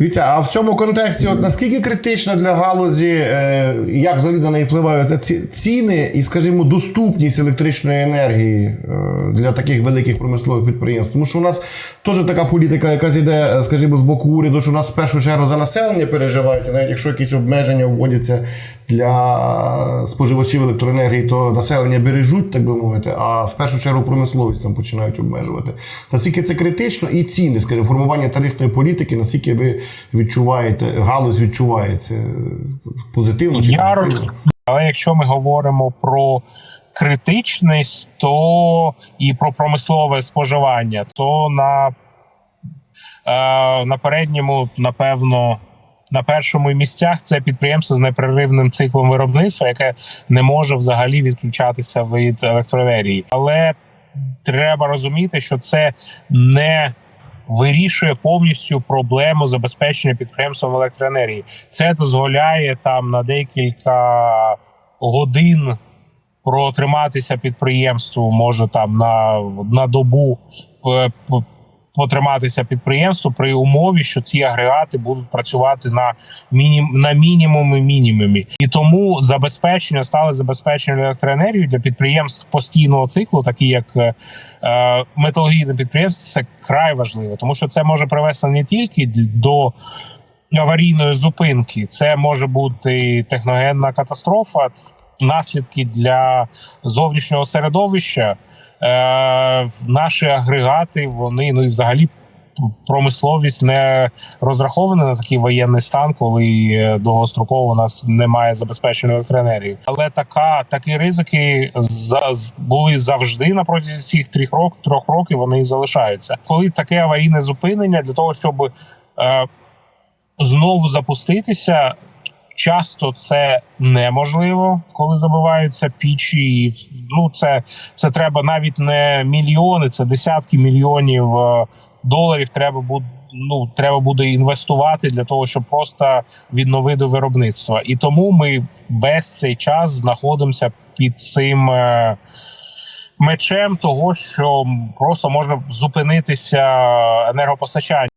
Дивіться, а в цьому контексті, от наскільки критично для галузі, е, як взагалі на неї впливають ці ціни і, скажімо, доступність електричної енергії е, для таких великих промислових підприємств? Тому що у нас теж така політика, яка зійде, е, скажімо, з боку уряду, що у нас в першу чергу за населення переживають, навіть якщо якісь обмеження вводяться для споживачів електроенергії, то населення бережуть, так би мовити, а в першу чергу промисловість там починають обмежувати. Наскільки це критично, і ціни, скажімо, формування тарифної політики, наскільки ви відчуваєте, галузь відчуває це позитивно чи Я негативно? Але якщо ми говоримо про критичність, то і про промислове споживання, то на, е, на передньому, напевно, на першому місцях це підприємство з непреривним циклом виробництва, яке не може взагалі відключатися від електроенергії. Але треба розуміти, що це не вирішує повністю проблему забезпечення підприємством електроенергії. Це дозволяє там на декілька годин протриматися підприємству, може там на, на добу п- потриматися підприємству при умові, що ці агрегати будуть працювати на мінім на мінімумі мінімумі. І тому забезпечення стале забезпечення електроенергії для підприємств постійного циклу, такі як е, е, металургійне підприємство, це край важливо, тому що це може привести не тільки до аварійної зупинки, це може бути техногенна катастрофа, наслідки для зовнішнього середовища. Е, наші агрегати, вони ну і взагалі промисловість не розрахована на такий воєнний стан, коли е, довгостроково у нас немає забезпечення електроенергії. Але така такі ризики з- були завжди на протязі цих трьох років трьох років. Вони і залишаються. Коли таке аварійне зупинення для того, щоб е, знову запуститися. Часто це неможливо, коли забиваються пічі. І, Ну це, це треба навіть не мільйони, це десятки мільйонів е, доларів. Треба буде ну треба буде інвестувати для того, щоб просто відновити виробництво. І тому ми весь цей час знаходимося під цим. е, Мечем того, що просто можна зупинитися енергопостачання.